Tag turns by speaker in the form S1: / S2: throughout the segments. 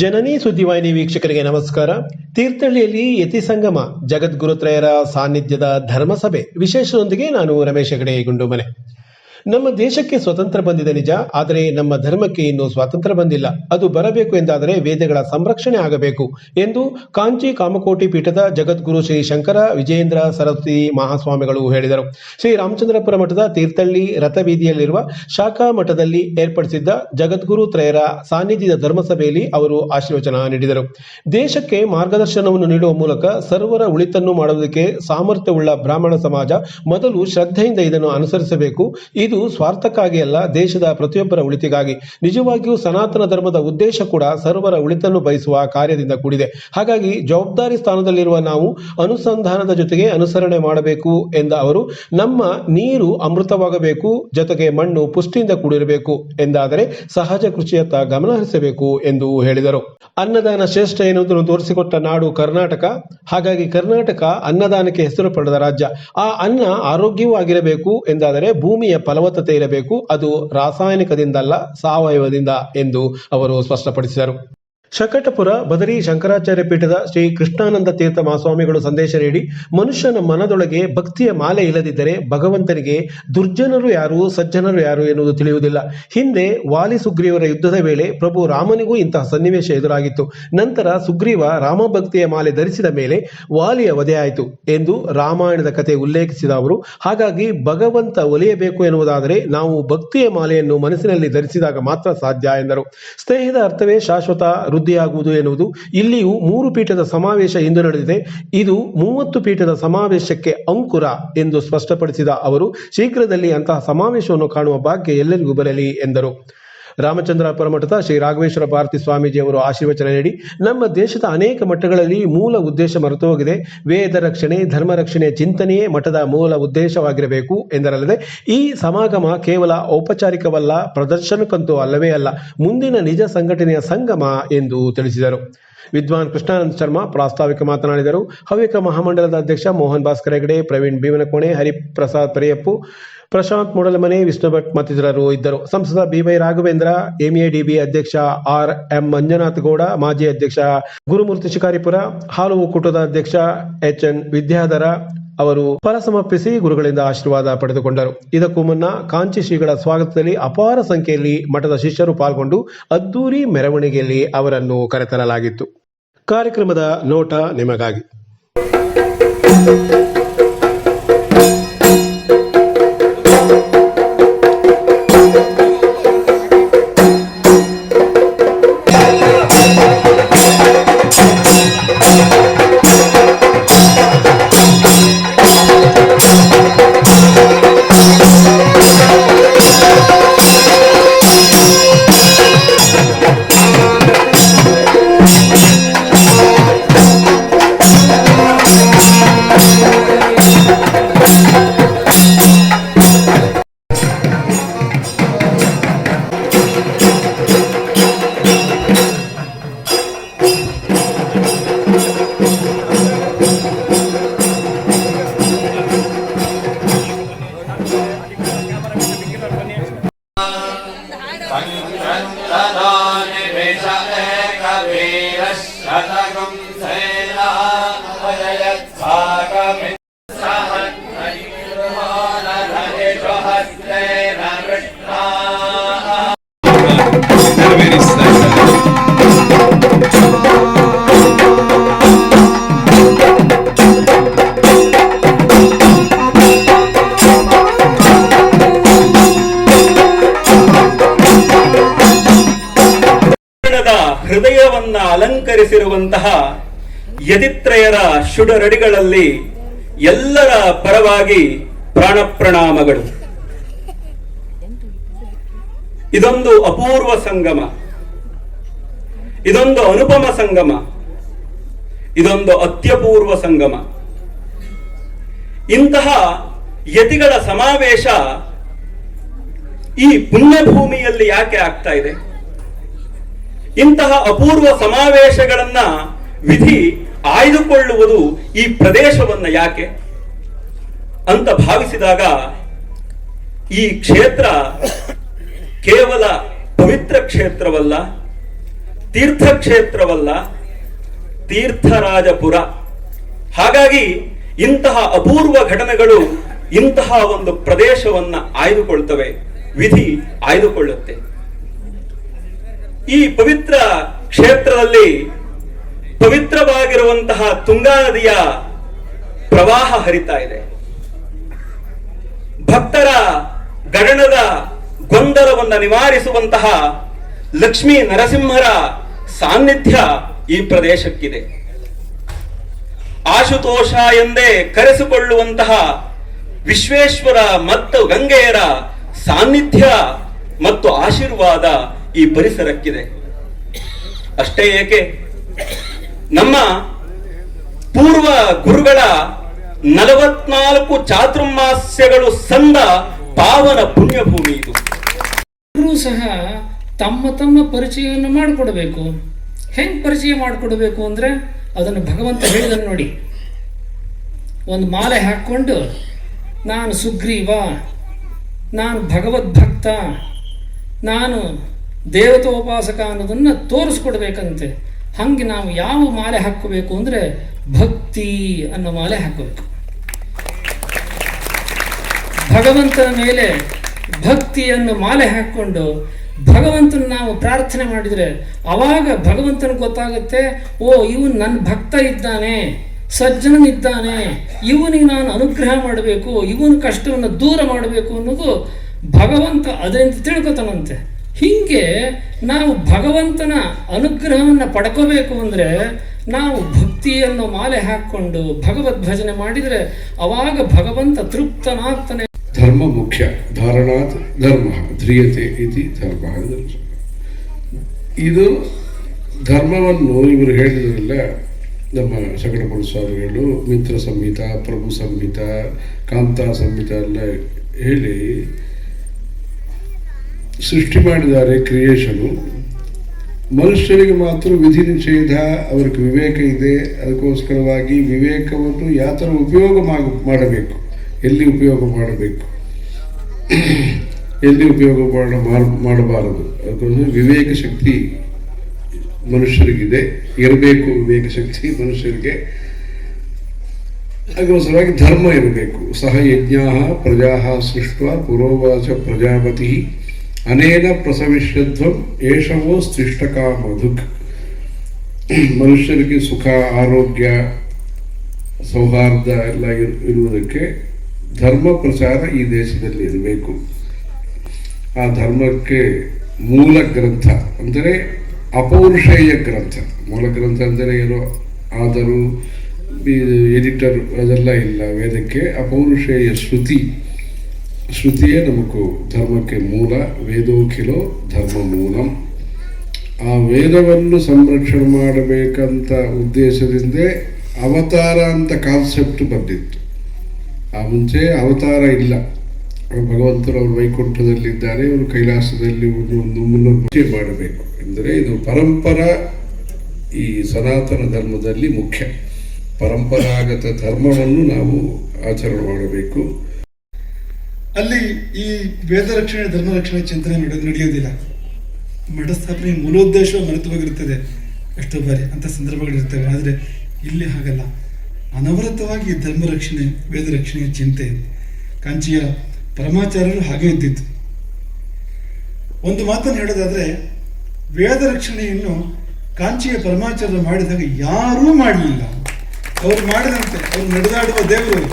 S1: ಜನನಿ ಸುದ್ದಿವಾಹಿನಿ ವೀಕ್ಷಕರಿಗೆ ನಮಸ್ಕಾರ. ತೀರ್ಥಹಳ್ಳಿಯಲ್ಲಿ ಯತಿ ಸಂಗಮ, ಜಗದ್ಗುರುತ್ರಯರ ಸಾನ್ನಿಧ್ಯದ ಧರ್ಮಸಭೆ ವಿಶೇಷದೊಂದಿಗೆ ನಾನು ರಮೇಶ್ ಹೆಗಡೆ ಗುಂಡುಮನೆ. ನಮ್ಮ ದೇಶಕ್ಕೆ ಸ್ವತಂತ್ರ ಬಂದಿದೆ ನಿಜ, ಆದರೆ ನಮ್ಮ ಧರ್ಮಕ್ಕೆ ಇನ್ನೂ ಸ್ವಾತಂತ್ರ್ಯ ಬಂದಿಲ್ಲ. ಅದು ಬರಬೇಕು ಎಂದಾದರೆ ವೇದಗಳ ಸಂರಕ್ಷಣೆ ಆಗಬೇಕು ಎಂದು ಕಾಂಚಿ ಕಾಮಕೋಟಿ ಪೀಠದ ಜಗದ್ಗುರು ಶ್ರೀ ಶಂಕರ ವಿಜಯೇಂದ್ರ ಸರಸ್ವತಿ ಮಹಾಸ್ವಾಮಿಗಳು ಹೇಳಿದರು. ಶ್ರೀ ರಾಮಚಂದ್ರಪುರ ಮಠದ ತೀರ್ಥಹಳ್ಳಿ ರಥಬೀದಿಯಲ್ಲಿರುವ ಶಾಖಾ ಮಠದಲ್ಲಿ ಏರ್ಪಡಿಸಿದ್ದ ಜಗದ್ಗುರು ತ್ರಯರ ಸಾನ್ನಿಧ್ಯದ ಧರ್ಮಸಭೆಯಲ್ಲಿ ಅವರು ಆಶೀರ್ವಚನ ನೀಡಿದರು. ದೇಶಕ್ಕೆ ಮಾರ್ಗದರ್ಶನವನ್ನು ನೀಡುವ ಮೂಲಕ ಸರ್ವರ ಉಳಿತನ್ನು ಮಾಡುವುದಕ್ಕೆ ಸಾಮರ್ಥ್ಯವುಳ್ಳ ಬ್ರಾಹ್ಮಣ ಸಮಾಜ ಮೊದಲು ಶ್ರದ್ಧೆಯಿಂದ ಇದನ್ನು ಅನುಸರಿಸಬೇಕು. ಇದು ಸ್ವಾರ್ಥಕ್ಕಾಗಿ ಅಲ್ಲ, ದೇಶದ ಪ್ರತಿಯೊಬ್ಬರ ಉಳಿತಿಗಾಗಿ. ನಿಜವಾಗಿಯೂ ಸನಾತನ ಧರ್ಮದ ಉದ್ದೇಶ ಕೂಡ ಸರ್ವರ ಉಳಿತನ್ನು ಬಯಸುವ ಕಾರ್ಯದಿಂದ ಕೂಡಿದೆ. ಹಾಗಾಗಿ ಜವಾಬ್ದಾರಿ ಸ್ಥಾನದಲ್ಲಿರುವ ನಾವು ಅನುಸಂಧಾನದ ಜೊತೆಗೆ ಅನುಸರಣೆ ಮಾಡಬೇಕು ಎಂದ ಅವರು, ನಮ್ಮ ನೀರು ಅಮೃತವಾಗಬೇಕು, ಜೊತೆಗೆ ಮಣ್ಣು ಪುಷ್ಟಿಯಿಂದ ಕೂಡಿರಬೇಕು ಎಂದಾದರೆ ಸಹಜ ಕೃಷಿಯತ್ತ ಗಮನ ಹರಿಸಬೇಕು ಎಂದು ಹೇಳಿದರು. ಅನ್ನದಾನ ಶ್ರೇಷ್ಠ ಎನ್ನುವುದನ್ನು ತೋರಿಸಿಕೊಟ್ಟ ನಾಡು ಕರ್ನಾಟಕ. ಹಾಗಾಗಿ ಕರ್ನಾಟಕ ಅನ್ನದಾನಕ್ಕೆ ಹೆಸರು ಪಡೆದ ರಾಜ್ಯ. ಆ ಅನ್ನ ಆರೋಗ್ಯವೂ ಆಗಿರಬೇಕು ಎಂದಾದರೆ ಭೂಮಿಯ ಫಲವತ್ತತೆ ಇರಬೇಕು. ಅದು ರಾಸಾಯನಿಕದಿಂದಲ್ಲ ಸಾವಯವದಿಂದ ಎಂದು ಅವರು ಸ್ಪಷ್ಟಪಡಿಸಿದರು. ಶಕಟಪುರ ಬದರಿ ಶಂಕರಾಚಾರ್ಯ ಪೀಠದ ಶ್ರೀ ಕೃಷ್ಣಾನಂದ ತೀರ್ಥ ಮಹಾಸ್ವಾಮಿಗಳು ಸಂದೇಶ ನೀಡಿ ಮನುಷ್ಯನ ಮನದೊಳಗೆ ಭಕ್ತಿಯ ಮಾಲೆ ಇಲ್ಲದಿದ್ದರೆ ಭಗವಂತನಿಗೆ ದುರ್ಜನರು ಯಾರು, ಸಜ್ಜನರು ಯಾರು ಎನ್ನುವುದು ತಿಳಿಯುವುದಿಲ್ಲ. ಹಿಂದೆ ವಾಲಿ ಸುಗ್ರೀವರ ಯುದ್ಧದ ವೇಳೆ ಪ್ರಭು ರಾಮನಿಗೂ ಇಂತಹ ಸನ್ನಿವೇಶ ಎದುರಾಗಿತ್ತು. ನಂತರ ಸುಗ್ರೀವ ರಾಮಭಕ್ತಿಯ ಮಾಲೆ ಧರಿಸಿದ ಮೇಲೆ ವಾಲಿಯ ವಧೆಯಾಯಿತು ಎಂದು ರಾಮಾಯಣದ ಕಥೆ ಉಲ್ಲೇಖಿಸಿದ ಅವರು. ಹಾಗಾಗಿ ಭಗವಂತ ಒಲಿಯಬೇಕು ಎನ್ನುವುದಾದರೆ ನಾವು ಭಕ್ತಿಯ ಮಾಲೆಯನ್ನು ಮನಸ್ಸಿನಲ್ಲಿ ಧರಿಸಿದಾಗ ಮಾತ್ರ ಸಾಧ್ಯ ಎಂದರು. ಸ್ನೇಹದ ಅರ್ಥವೇ ಶಾಶ್ವತ ವೃದ್ಧಿಯಾಗುವುದು ಎನ್ನುವುದು. ಇಲ್ಲಿಯೂ ಮೂರು ಪೀಠದ ಸಮಾವೇಶ ಇಂದು ನಡೆದಿದೆ. ಇದು ಮೂವತ್ತು ಪೀಠದ ಸಮಾವೇಶಕ್ಕೆ ಅಂಕುರ ಎಂದು ಸ್ಪಷ್ಟಪಡಿಸಿದ ಅವರು, ಶೀಘ್ರದಲ್ಲಿ ಅಂತಹ ಸಮಾವೇಶವನ್ನು ಕಾಣುವ ಭಾಗ್ಯ ಎಲ್ಲರಿಗೂ ಬರಲಿ ಎಂದರು. ರಾಮಚಂದ್ರಾಪುರ ಮಠದ ಶ್ರೀ ರಾಘವೇಶ್ವರ ಭಾರತಿ ಸ್ವಾಮೀಜಿಯವರು ಆಶೀರ್ವಚನ ನೀಡಿ, ನಮ್ಮ ದೇಶದ ಅನೇಕ ಮಠಗಳಲ್ಲಿ ಮೂಲ ಉದ್ದೇಶ ಮರೆತು ಹೋಗಿದೆ. ವೇದ ರಕ್ಷಣೆ, ಧರ್ಮ ರಕ್ಷಣೆ ಚಿಂತನೆಯೇ ಮಠದ ಮೂಲ ಉದ್ದೇಶವಾಗಿರಬೇಕು ಎಂದರಲ್ಲದೆ, ಈ ಸಮಾಗಮ ಕೇವಲ ಔಪಚಾರಿಕವಲ್ಲ, ಪ್ರದರ್ಶನಕ್ಕಂತೂ ಅಲ್ಲವೇ ಅಲ್ಲ, ಮುಂದಿನ ನಿಜ ಸಂಘಟನೆಯ ಸಂಗಮ ಎಂದು ತಿಳಿಸಿದರು. ವಿದ್ವಾನ್ ಕೃಷ್ಣಾನಂದ ಶರ್ಮಾ ಪ್ರಾಸ್ತಾವಿಕ ಮಾತನಾಡಿದರು. ಹವ್ಯಕ ಮಹಾಮಂಡಲದ ಅಧ್ಯಕ್ಷ ಮೋಹನ್ ಭಾಸ್ಕರ್ ಹೆಗಡೆ, ಪ್ರವೀಣ್ ಭೀಮನಕೋಣೆ, ಹರಿಪ್ರಸಾದ್ ಪರಿಯಪ್ಪು ಪ್ರಶಾಂತ್ ಮೂಡಲಮನೆ ವಿಷ್ಣು ಭಟ್ ಮತ್ತಿತರರು ಇದ್ದರು. ಸಂಸದ ಬಿವೈ ರಾಘವೇಂದ್ರ ಎಂಎಡಿಬಿ ಅಧ್ಯಕ್ಷ ಆರ್ ಎಂ ಮಂಜುನಾಥ್ ಗೌಡ, ಮಾಜಿ ಅಧ್ಯಕ್ಷ ಗುರುಮೂರ್ತಿ ಶಿಕಾರಿಪುರ ಹಾಲು ಒಕ್ಕೂಟದ ಅಧ್ಯಕ್ಷ ಎಚ್ ಎನ್ ವಿದ್ಯಾಧರ ಅವರು ಫಲ ಸಮರ್ಪಿಸಿ ಗುರುಗಳಿಂದ ಆಶೀರ್ವಾದ ಪಡೆದುಕೊಂಡರು. ಇದಕ್ಕೂ ಮುನ್ನ ಕಾಂಚಿ ಶ್ರೀಗಳ ಸ್ವಾಗತದಲ್ಲಿ ಅಪಾರ ಸಂಖ್ಯೆಯಲ್ಲಿ ಮಠದ ಶಿಷ್ಯರು ಪಾಲ್ಗೊಂಡು ಅದ್ದೂರಿ ಮೆರವಣಿಗೆಯಲ್ಲಿ ಅವರನ್ನು ಕರೆತರಲಾಗಿತ್ತು. ಕಾರ್ಯಕ್ರಮದ ನೋಟ ನಿಮಗಾಗಿ.
S2: ಅಲಂಕರಿಸಿರುವಂತಹ ಯತಿತ್ರಯರ ಶುಡರಡಿಗಳಲ್ಲಿ ಎಲ್ಲರ ಪರವಾಗಿ ಪ್ರಾಣ ಪ್ರಣಾಮಗಳು ಇದೊಂದು ಅಪೂರ್ವ ಸಂಗಮ. ಇದೊಂದು ಅನುಪಮ ಸಂಗಮ. ಇದೊಂದು ಅತ್ಯಪೂರ್ವ ಸಂಗಮ. ಇಂತಹ ಯತಿಗಳ ಸಮಾವೇಶ ಈ ಪುಣ್ಯಭೂಮಿಯಲ್ಲಿ ಯಾಕೆ ಆಗ್ತಾ ಇದೆ? ಇಂತಹ ಅಪೂರ್ವ ಸಮಾವೇಶಗಳನ್ನ ವಿಧಿ ಆಯ್ದುಕೊಳ್ಳುವುದು ಈ ಪ್ರದೇಶವನ್ನ ಯಾಕೆ ಅಂತ ಭಾವಿಸಿದಾಗ ಈ ಕ್ಷೇತ್ರ ಕೇವಲ ಪವಿತ್ರ ಕ್ಷೇತ್ರವಲ್ಲ, ತೀರ್ಥಕ್ಷೇತ್ರವಲ್ಲ, ತೀರ್ಥರಾಜಪುರ. ಹಾಗಾಗಿ ಇಂತಹ ಅಪೂರ್ವ ಘಟನೆಗಳು ಇಂತಹ ಒಂದು ಪ್ರದೇಶವನ್ನ ಆಯ್ದುಕೊಳ್ತವೆ, ವಿಧಿ ಆಯ್ದುಕೊಳ್ಳುತ್ತೆ. ಈ ಪವಿತ್ರ ಕ್ಷೇತ್ರದಲ್ಲಿ ಪವಿತ್ರವಾಗಿರುವಂತಹ ತುಂಗಾ ನದಿಯ ಪ್ರವಾಹ ಹರಿತಾ ಇದೆ. ಭಕ್ತರ ಗಗಣದ ಗೊಂದಲವನ್ನು ನಿವಾರಿಸುವಂತಹ ಲಕ್ಷ್ಮೀ ನರಸಿಂಹರ ಸಾನ್ನಿಧ್ಯ ಈ ಪ್ರದೇಶಕ್ಕಿದೆ. ಆಶುತೋಷ ಎಂದೇ ಕರೆಸಿಕೊಳ್ಳುವಂತಹ ವಿಶ್ವೇಶ್ವರ ಮತ್ತು ಗಂಗೆಯರ ಸಾನ್ನಿಧ್ಯ ಮತ್ತು ಆಶೀರ್ವಾದ ಈ ಪರಿಸರಕ್ಕಿದೆ. ಅಷ್ಟೇ ಏಕೆ? ನಮ್ಮ ಪೂರ್ವ ಗುರುಗಳ ನಲವತ್ನಾಲ್ಕು ಚಾತುರ್ಮಾಸ್ಯಗಳು ಸಂದ ಪಾವನ ಪುಣ್ಯಭೂಮಿ ಇದು.
S3: ಸಹ ತಮ್ಮ ತಮ್ಮ ಪರಿಚಯವನ್ನು ಮಾಡಿಕೊಡಬೇಕು. ಹೆಂಗ್ ಪರಿಚಯ ಮಾಡಿಕೊಡಬೇಕು ಅಂದ್ರೆ ಅದನ್ನು ಭಗವಂತ ಹೇಳಿದನು ನೋಡಿ. ಒಂದು ಮಾಲೆ ಹಾಕ್ಕೊಂಡು, ನಾನು ಸುಗ್ರೀವ, ನಾನು ಭಗವದ್ಭಕ್ತ, ನಾನು ದೇವತೋಪಾಸಕ ಅನ್ನೋದನ್ನು ತೋರಿಸ್ಕೊಡ್ಬೇಕಂತೆ. ಹಂಗೆ ನಾವು ಯಾವ ಮಾಲೆ ಹಾಕಬೇಕು ಅಂದರೆ ಭಕ್ತಿ ಅನ್ನೋ ಮಾಲೆ ಹಾಕೋಬೇಕು ಭಗವಂತನ ಮೇಲೆ ಭಕ್ತಿಯನ್ನು ಮಾಲೆ ಹಾಕ್ಕೊಂಡು ಭಗವಂತನ ನಾವು ಪ್ರಾರ್ಥನೆ ಮಾಡಿದರೆ ಅವಾಗ ಭಗವಂತನ ಗೊತ್ತಾಗುತ್ತೆ, ಓ, ಇವನು ನನ್ನ ಭಕ್ತ ಇದ್ದಾನೆ ಸಜ್ಜನನಿದ್ದಾನೆ ಇವನಿಗೆ ನಾನು ಅನುಗ್ರಹ ಮಾಡಬೇಕು, ಇವನ ಕಷ್ಟವನ್ನು ದೂರ ಮಾಡಬೇಕು ಅನ್ನೋದು ಭಗವಂತ ಅದರಿಂದ ತಿಳ್ಕೊತಾನಂತೆ. ಹೀಗೆ ನಾವು ಭಗವಂತನ ಅನುಗ್ರಹವನ್ನು ಪಡ್ಕೋಬೇಕು ಅಂದರೆ ನಾವು ಭಕ್ತಿಯನ್ನು ಮಾಲೆ ಹಾಕ್ಕೊಂಡು ಭಗವದ್ ಭಜನೆ ಮಾಡಿದರೆ ಅವಾಗ ಭಗವಂತ ತೃಪ್ತನಾಗ್ತಾನೆ.
S4: ಧರ್ಮ ಮುಖ್ಯ. ಧಾರಣಾತ್ ಧರ್ಮ, ಧ್ರಿಯತೆ ಇತಿ ಧರ್ಮ ಇದು ಧರ್ಮವನ್ನು ಇವರು ಹೇಳಿದ್ರಲ್ಲ, ನಮ್ಮ ಶಂಕರಪುರ ಸ್ವಾಮಿಗಳು ಮಿತ್ರ ಸಂಹಿತ ಪ್ರಭು ಸಂಹಿತ ಕಾಂತಾ ಸಂಹಿತ ಎಲ್ಲ ಹೇಳಿ ಸೃಷ್ಟಿ ಮಾಡಿದ್ದಾರೆ ಕ್ರಿಯೇಷನು. ಮನುಷ್ಯರಿಗೆ ಮಾತ್ರ ವಿಧಿ ನಿಷೇಧ, ಅವರಿಗೆ ವಿವೇಕ ಇದೆ. ಅದಕ್ಕೋಸ್ಕರವಾಗಿ ವಿವೇಕವನ್ನು ಯಾವ ಥರ ಉಪಯೋಗ ಮಾಡಬೇಕು. ಎಲ್ಲಿ ಉಪಯೋಗ ಮಾಡಬೇಕು? ಎಲ್ಲಿ ಉಪಯೋಗ ಮಾಡ ಮಾಡಬಾರದು? ಅದಕ್ಕೋಸ್ಕರ ವಿವೇಕ ಶಕ್ತಿ ಮನುಷ್ಯರಿಗಿದೆ. ಇರಬೇಕು ವಿವೇಕ ಶಕ್ತಿ ಮನುಷ್ಯರಿಗೆ. ಅದಕ್ಕೋಸ್ಕರವಾಗಿ ಧರ್ಮ ಇರಬೇಕು. ಸಹ ಯಜ್ಞಾ ಪ್ರಜಾ ಸೃಷ್ಟ ಪುರೋವಾಚ ಪ್ರಜಾಪತಿ. ಅನೇನ ಪ್ರಸವಿಷ್ಯಧ್ವಂ, ಏಷವೋ ಸ್ತಿಷ್ಟಕ ಮಧುಕ್. ಮನುಷ್ಯರಿಗೆ ಸುಖ, ಆರೋಗ್ಯ, ಸೌಹಾರ್ದ ಎಲ್ಲ ಇರು- ಇರುವುದಕ್ಕೆ ಧರ್ಮ ಪ್ರಚಾರ ಈ ದೇಶದಲ್ಲಿ ಇರಬೇಕು. ಆ ಧರ್ಮಕ್ಕೆ ಮೂಲ ಗ್ರಂಥ ಅಂದರೆ ಅಪೌರುಷೇಯ ಗ್ರಂಥ. ಮೂಲ ಗ್ರಂಥ ಅಂದರೆ ಏನೋ ಆದರೂ ಎಡಿಟರ್ ಅದೆಲ್ಲ ಇಲ್ಲ ವೇದಕ್ಕೆ, ಅಪೌರುಷೇಯ ಶ್ರುತಿ. ಶ್ರುತಿಯೇ ನಮಗೂ ಧರ್ಮಕ್ಕೆ ಮೂಲ ವೇದೋಖಿಲೋ ಧರ್ಮ ಮೂಲಂ. ಆ ವೇದವನ್ನು ಸಂರಕ್ಷಣೆ ಮಾಡಬೇಕಂತ ಉದ್ದೇಶದಿಂದ ಅವತಾರ ಅಂತ ಕಾನ್ಸೆಪ್ಟ್ ಬಂದಿತ್ತು. ಆ ಮುಂಚೆ ಅವತಾರ ಇಲ್ಲ. ಭಗವಂತರು ಅವರು ವೈಕುಂಠದಲ್ಲಿದ್ದಾರೆ, ಇವರು ಕೈಲಾಸದಲ್ಲಿ ಒಂದು ಒಂದು ಮುನ್ನೂರು ಮಾಡಬೇಕು. ಎಂದರೆ ಇದು ಪರಂಪರ ಈ ಸನಾತನ ಧರ್ಮದಲ್ಲಿ ಮುಖ್ಯ. ಪರಂಪರಾಗತ ಧರ್ಮವನ್ನು ನಾವು ಆಚರಣೆ ಮಾಡಬೇಕು.
S5: ಅಲ್ಲಿ ಈ ವೇದ ರಕ್ಷಣೆ, ಧರ್ಮ ರಕ್ಷಣೆ ಚಿಂತನೆ ನಡೆಯೋದು ನಡೆಯೋದಿಲ್ಲ. ಮಠ ಸ್ಥಾಪನೆ ಮೂಲೋದ್ದೇಶ ಮರೆತು ಹೋಗಿರುತ್ತದೆ ಎಷ್ಟೋ ಬಾರಿ, ಅಂತ ಸಂದರ್ಭಗಳಿರ್ತವೆ. ಆದರೆ ಇಲ್ಲಿ ಹಾಗಲ್ಲ. ಅನವರತವಾಗಿ ಧರ್ಮ ರಕ್ಷಣೆ, ವೇದ ರಕ್ಷಣೆಯ ಚಿಂತೆ. ಕಾಂಚಿಯ ಪರಮಾಚಾರ್ಯರು ಹಾಗೆ ಇದ್ದಿತ್ತು ಒಂದು ಮಾತನ್ನು ಹೇಳೋದಾದ್ರೆ, ವೇದ ರಕ್ಷಣೆಯನ್ನು ಕಾಂಚಿಯ ಪರಮಾಚಾರ್ಯರು ಮಾಡಿದಾಗ ಯಾರೂ ಮಾಡಲಿಲ್ಲ ಅವರು ಮಾಡಿದಂತೆ, ಅವರು ನಡೆದಾಡುವ ದೇವರು,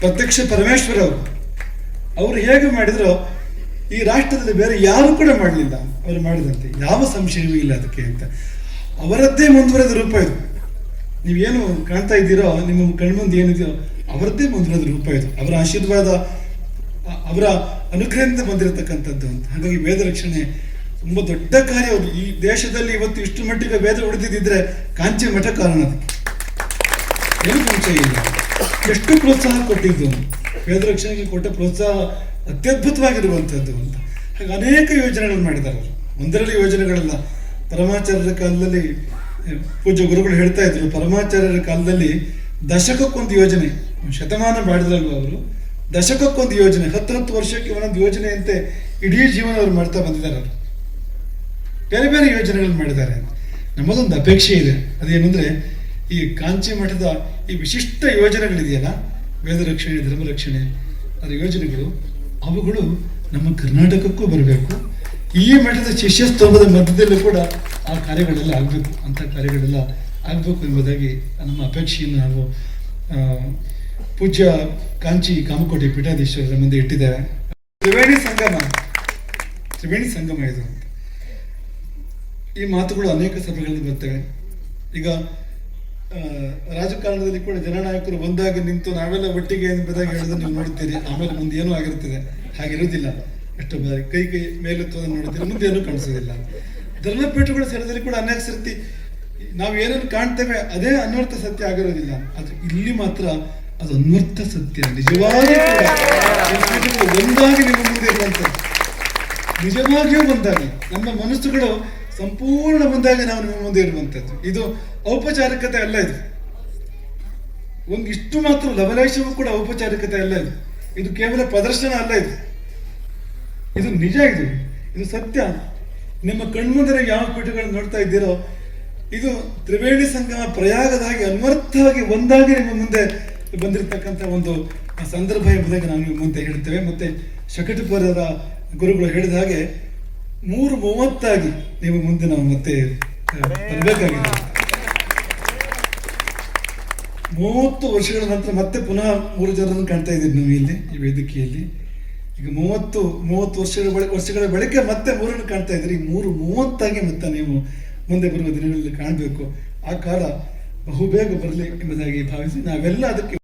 S5: ಪ್ರತ್ಯಕ್ಷ ಪರಮೇಶ್ವರ ಅವರು ಅವರು ಹೇಗೆ ಮಾಡಿದ್ರು ಈ ರಾಷ್ಟ್ರದಲ್ಲಿ ಬೇರೆ ಯಾರು ಕೂಡ ಮಾಡಲಿಲ್ಲ. ಅವರು ಮಾಡಿದಂತೆ. ಯಾವ ಸಂಶಯವೂ ಇಲ್ಲ ಅದಕ್ಕೆ ಅಂತ. ಅವರದ್ದೇ ಮುಂದುವರೆದ ರೂಪ ಇದು. ನೀವೇನು ಕಾಣ್ತಾ ಇದ್ದೀರೋ, ನಿಮ್ಮ ಕಣ್ಮುಂದೆ ಏನಿದೆಯೋ ಅವರದ್ದೇ ಮುಂದುವರೆದ ರೂಪ ಇದು. ಅವರ ಆಶೀರ್ವಾದ, ಅವರ ಅನುಗ್ರಹದಿಂದ ಬಂದಿರತಕ್ಕಂಥದ್ದು ಅಂತ. ಹಾಗಾಗಿ ವೇದ ರಕ್ಷಣೆ ತುಂಬಾ ದೊಡ್ಡ ಕಾರ್ಯ. ಅವರು ಈ ದೇಶದಲ್ಲಿ ಇವತ್ತು ಇಷ್ಟು ಮಟ್ಟಿಗೆ ವೇದ ಉಳಿದಿದ್ದರೆ ಕಾಂಚಿ ಮಠ ಕಾರಣ ಅದಕ್ಕೆ. ಏನು ಸಂಶಯ ಇಲ್ಲ. ಎಷ್ಟು ಪ್ರೋತ್ಸಾಹ ಕೊಟ್ಟಿದ್ದು ವೇದರಕ್ಷಣೆಗೆ ಕೊಟ್ಟ ಪ್ರೋತ್ಸಾಹ ಅತ್ಯದ್ಭುತವಾಗಿರುವಂಥದ್ದು ಅಂತ. ಹಾಗೆ ಅನೇಕ ಯೋಜನೆಗಳನ್ನು ಮಾಡಿದ್ದಾರೆ ಅವರು. ಒಂದರಲ್ಲಿ ಯೋಜನೆಗಳಲ್ಲ, ಪರಮಾಚಾರ್ಯರ ಕಾಲದಲ್ಲಿ ಪೂಜ್ಯ ಗುರುಗಳು ಹೇಳ್ತಾ ಇದ್ರು, ಪರಮಾಚಾರ್ಯರ ಕಾಲದಲ್ಲಿ ದಶಕಕ್ಕೊಂದು ಯೋಜನೆ, ಶತಮಾನ ಮಾಡಿದ್ರಲ್ವ ಅವರು? ದಶಕಕ್ಕೊಂದು ಯೋಜನೆ ಹತ್ತು ಹತ್ತು ವರ್ಷಕ್ಕೆ ಒಂದೊಂದು ಯೋಜನೆಯಂತೆ ಇಡೀ ಜೀವನ ಅವರು ಮಾಡ್ತಾ ಬಂದಿದ್ದಾರೆ ಅವರು. ಬೇರೆ ಬೇರೆ ಯೋಜನೆಗಳನ್ನು ಮಾಡಿದ್ದಾರೆ ನಮ್ಮದೊಂದು ಅಪೇಕ್ಷೆ ಇದೆ. ಅದೇನೆಂದ್ರೆ ಈ ಕಾಂಚಿ ಮಠದ ಈ ವಿಶಿಷ್ಟ ಯೋಜನೆಗಳಿದೆಯಲ್ಲ? ವೇದ ರಕ್ಷಣೆ ಧರ್ಮ ರಕ್ಷಣೆ ಅದರ ಯೋಜನೆಗಳು, ಅವುಗಳು ನಮ್ಮ ಕರ್ನಾಟಕಕ್ಕೂ ಬರಬೇಕು. ಈ ಮಠದ ಶಿಷ್ಯಸ್ತಂಭದ ಮಧ್ಯದಲ್ಲೂ ಕೂಡ ಆ ಕಾರ್ಯಗಳೆಲ್ಲ ಆಗಬೇಕು ಅಂಥ ಕಾರ್ಯಗಳೆಲ್ಲ ಆಗಬೇಕು ಎಂಬುದಾಗಿ ನಮ್ಮ ಅಪೇಕ್ಷೆಯನ್ನು ನಾವು ಪೂಜ್ಯ ಕಾಂಚಿ ಕಾಮಕೋಟಿ ಪೀಠಾಧೀಶ್ವರರ ಮುಂದೆ ಇಟ್ಟಿದ್ದೇವೆ. ತ್ರಿವೇಣಿ ಸಂಗಮ ತ್ರಿವೇಣಿ ಸಂಗಮ ಇದು. ಈ ಮಾತುಗಳು ಅನೇಕ ಸಭೆಗಳಲ್ಲಿ ಬರ್ತವೆ. ಈಗ ರಾಜಕಾರಣದಲ್ಲಿ ಕೂಡ ಜನನಾಯಕರು ಒಂದಾಗಿ ನಿಂತು ನಾವೆಲ್ಲ ಒಟ್ಟಿಗೆ ಎಂಬುದಾಗಿ ಹೇಳಿದ್ರೆ ನೀವು ನೋಡ್ತೀರಿ. ಆಮೇಲೆ ಮುಂದೆ ಏನೂ ಆಗಿರುತ್ತದೆ. ಹಾಗಿರುವುದಿಲ್ಲ ಎಷ್ಟು ಬಾರಿ ಕೈ ಕೈ ಮೇಲೆತ್ತೋದನ್ನು ನೋಡ್ತೀರಿ. ಮುಂದೆ ಏನೂ ಕಾಣಿಸೋದಿಲ್ಲ ಧರ್ಮಪೀಠಗಳ ಸ್ಥಳದಲ್ಲಿ ಕೂಡ ಅನೇಕ ಸರ್ತಿ ನಾವು ಏನೇನು ಕಾಣ್ತೇವೆ ಅದೇ ಅನ್ವರ್ಥ ಸತ್ಯ ಆಗಿರೋದಿಲ್ಲ. ಆದ್ರೆ ಇಲ್ಲಿ ಮಾತ್ರ ಅದು ಅನ್ವರ್ಥ ಸತ್ಯ. ನಿಜವಾಗಿ ಒಂದಾಗಿ ನಿಮ್ಮ ಮುಂದೆ ಇರುವಂಥದ್ದು. ನಿಜವಾಗಿಯೂ ಒಂದಾಗಿ. ನಮ್ಮ ಮನಸ್ಸುಗಳು ಸಂಪೂರ್ಣ ಬಂದಾಗ ನಾವು ನಿಮ್ಮ ಮುಂದೆ ಇರುವಂಥದ್ದು ಇದು ಔಪಚಾರಿಕತೆ ಅಲ್ಲ ಇದು. ಒಂದು ಇಷ್ಟು ಮಾತ್ರ ಲವಲೇಶವೂ ಕೂಡ ಔಪಚಾರಿಕತೆ ಅಲ್ಲ ಇದು. ಇದು ಕೇವಲ ಪ್ರದರ್ಶನ ಅಲ್ಲ ಇದು. ಇದು ನಿಜ ಇದು. ಇದು ಸತ್ಯ. ನಿಮ್ಮ ಕಣ್ಮುಂದರೆ ಯಾವ ಪೀಠಗಳನ್ನು ನೋಡ್ತಾ ಇದ್ದೀರೋ, ಇದು ತ್ರಿವೇಣಿ ಸಂಗಮ ಪ್ರಯಾಗದಾಗಿ ಅನ್ವರ್ಥವಾಗಿ ಒಂದಾಗಿ ನಿಮ್ಮ ಮುಂದೆ ಬಂದಿರತಕ್ಕಂಥ ಒಂದು ಸಂದರ್ಭ ಎಂಬುದಾಗಿ ನಾವು ನಿಮ್ಮ ಮುಂದೆ ಹೇಳ್ತೇವೆ ಮತ್ತೆ ಶಕಟಪುರದ ಗುರುಗಳು ಹೇಳಿದ ಹಾಗೆ ಮೂರು ಮೂವತ್ತಾಗಿ ನೀವು ಮುಂದೆ ನಾವು ಮತ್ತೆ ಬರಬೇಕಾಗಿದೆ. ಮೂವತ್ತು ವರ್ಷಗಳ ನಂತರ ಮತ್ತೆ ಪುನಃ ಮೂರು ಜನರನ್ನು ಕಾಣ್ತಾ ಇದ್ದೀವಿ ನೀವು ಇಲ್ಲಿ, ಈ ವೇದಿಕೆಯಲ್ಲಿ. ಈಗ ಮೂವತ್ತು ಮೂವತ್ತು ವರ್ಷಗಳ ಬಳಿ, ವರ್ಷಗಳ ಬಳಿಕ ಮತ್ತೆ ಮೂರನ್ನು ಕಾಣ್ತಾ ಇದ್ದೀರಿ. ಈ ಮೂರು ಮೂವತ್ತಾಗಿ ಮತ್ತೆ ನೀವು ಮುಂದೆ ಬರುವ ದಿನಗಳಲ್ಲಿ ಕಾಣಬೇಕು. ಆ ಕಾಲ ಬಹುಬೇಗ ಬರಲಿ ಎಂಬುದಾಗಿ ಭಾವಿಸಿ ನಾವೆಲ್ಲ ಅದಕ್ಕೆ